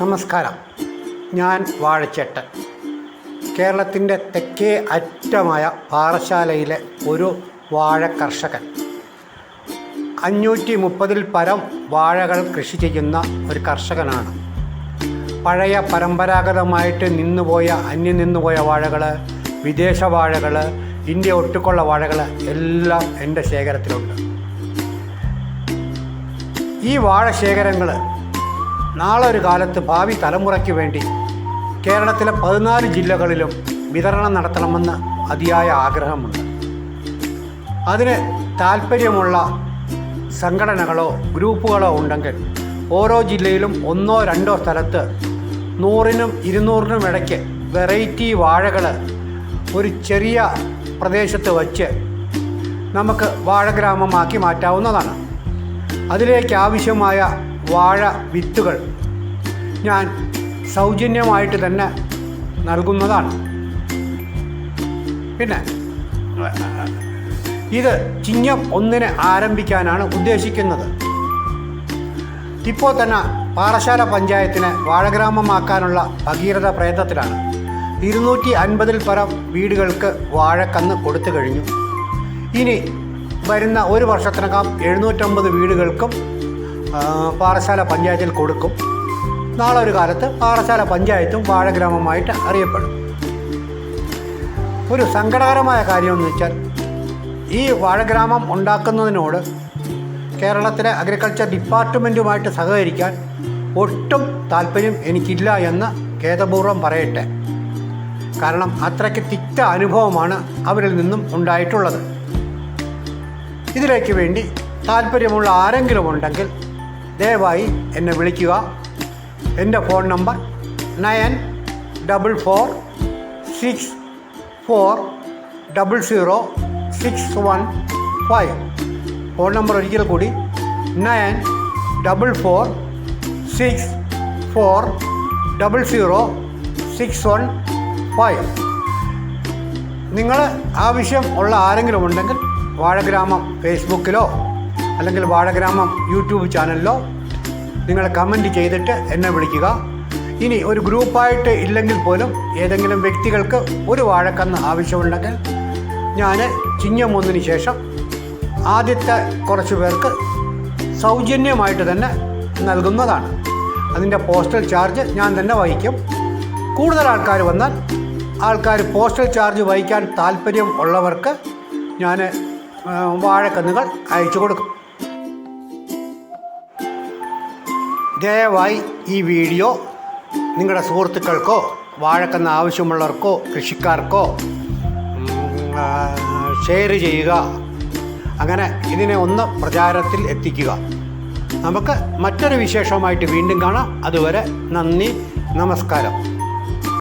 നമസ്കാരം. ഞാൻ വാഴച്ചേട്ടൻ. കേരളത്തിന്റെ തെക്കേ അറ്റമായ പാറശാലയിലെ ഒരു വാഴ കർഷകൻ. അഞ്ഞൂറ്റി മുപ്പതിൽ പരം വാഴകൾ കൃഷി ചെയ്യുന്ന ഒരു കർഷകനാണ്. പഴയ പരമ്പരാഗതമായിട്ട് നിന്നുപോയ അന്യം നിന്നുപോയ വാഴകൾ വിദേശ വാഴകൾ ഇന്ത്യ ഒട്ടുക്കുള്ള വാഴകൾ എല്ലാം എന്റെ ശേഖരത്തിലുണ്ട്. ഈ വാഴ ശേഖരങ്ങൾ നാളെ ഒരു കാലത്ത് ഭാവി തലമുറയ്ക്ക് വേണ്ടി കേരളത്തിലെ പതിനാല് ജില്ലകളിലും വിതരണം നടത്തണമെന്ന് അതിയായ ആഗ്രഹമുണ്ട്. അതിന് താല്പര്യമുള്ള സംഘടനകളോ ഗ്രൂപ്പുകളോ ഉണ്ടെങ്കിൽ ഓരോ ജില്ലയിലും ഒന്നോ രണ്ടോ സ്ഥലത്ത് നൂറിനും ഇരുന്നൂറിനും ഇടയ്ക്ക് വെറൈറ്റി വാഴകൾ ഒരു ചെറിയ പ്രദേശത്ത് വച്ച് നമുക്ക് വാഴഗ്രാമമാക്കി മാറ്റാവുന്നതാണ്. അതിലേക്ക് ആവശ്യമായ വാഴ വിത്തുകൾ ഞാൻ സൗജന്യമായിട്ട് തന്നെ നൽകുന്നതാണ്. പിന്നെ ഇത് ചിങ്ങം ഒന്നിനെ ആരംഭിക്കാനാണ് ഉദ്ദേശിക്കുന്നത്. ഇപ്പോൾ തന്നെ പാറശാല പഞ്ചായത്തിനെ വാഴഗ്രാമമാക്കാനുള്ള ഭഗീരഥ പ്രയത്നത്തിലാണ്. ഇരുന്നൂറ്റി അൻപതിൽ പരം വീടുകൾക്ക് വാഴക്കന്ന് കൊടുത്തു കഴിഞ്ഞു. ഇനി വരുന്ന ഒരു വർഷത്തിനകം എഴുന്നൂറ്റമ്പത് വീടുകൾക്കും പാറശാല പഞ്ചായത്തിൽ കൊടുക്കും. നാളെ ഒരു കാലത്ത് പാറശാല പഞ്ചായത്തും വാഴഗ്രാമമായിട്ട് അറിയപ്പെടും. ഒരു സങ്കടകരമായ കാര്യമെന്ന് വെച്ചാൽ ഈ വാഴഗ്രാമം ഉണ്ടാക്കുന്നതിനോട് കേരളത്തിലെ അഗ്രികൾച്ചർ ഡിപ്പാർട്ട്മെന്റുമായിട്ട് സഹകരിക്കാൻ ഒട്ടും താല്പര്യം എനിക്കില്ല എന്ന് ഖേദപൂർവം പറയട്ടെ. കാരണം അത്രയ്ക്ക് തിക്ത അനുഭവമാണ് അവരിൽ നിന്നും ഉണ്ടായിട്ടുള്ളത്. ഇതിലേക്ക് വേണ്ടി താല്പര്യമുള്ള ആരെങ്കിലും ഉണ്ടെങ്കിൽ ദയവായി എന്നെ വിളിക്കുക. എന്റെ phone number nine double four six four double zero six one five. Phone number ഒരിക്കൽ കൂടി nine double four six four double zero six one five. നിങ്ങൾ ആവശ്യം ഉള്ള ആരെങ്കിലും ഉണ്ടെങ്കിൽ വാഴഗ്രാമം ഫേസ്ബുക്കിലോ അല്ലെങ്കിൽ വാഴഗ്രാമം യൂട്യൂബ് ചാനലിലോ നിങ്ങൾ കമന്റ് ചെയ്തിട്ട് എന്നെ വിളിക്കുക. ഇനി ഒരു ഗ്രൂപ്പായിട്ട് ഇല്ലെങ്കിൽ പോലും ഏതെങ്കിലും വ്യക്തികൾക്ക് ഒരു വാഴക്കന്ന് ആവശ്യമുണ്ടെങ്കിൽ ഞാൻ ചിങ്ങം ഒന്നിന് ശേഷം ആദ്യത്തെ കുറച്ച് പേർക്ക് സൗജന്യമായിട്ട് തന്നെ നൽകുന്നതാണ്. അതിന്റെ പോസ്റ്റൽ ചാർജ് ഞാൻ തന്നെ വഹിക്കും. കൂടുതൽ ആൾക്കാർ വന്നാൽ ആൾക്കാർ പോസ്റ്റൽ ചാർജ് വഹിക്കാൻ താല്പര്യം ഉള്ളവർക്ക് ഞാൻ വാഴക്കന്നുകൾ അയച്ചു കൊടുക്കും. ദയവായി ഈ വീഡിയോ നിങ്ങളുടെ സുഹൃത്തുക്കൾക്കോ വാഴക്കന്ന് ആവശ്യമുള്ളവർക്കോ കൃഷിക്കാർക്കോ ഷെയർ ചെയ്യുക. അങ്ങനെ ഇതിനെ ഒന്ന് പ്രചാരത്തിൽ എത്തിക്കുക. നമുക്ക് മറ്റൊരു വിശേഷമായിട്ട് വീണ്ടും കാണാം. അതുവരെ നന്ദി നമസ്കാരം.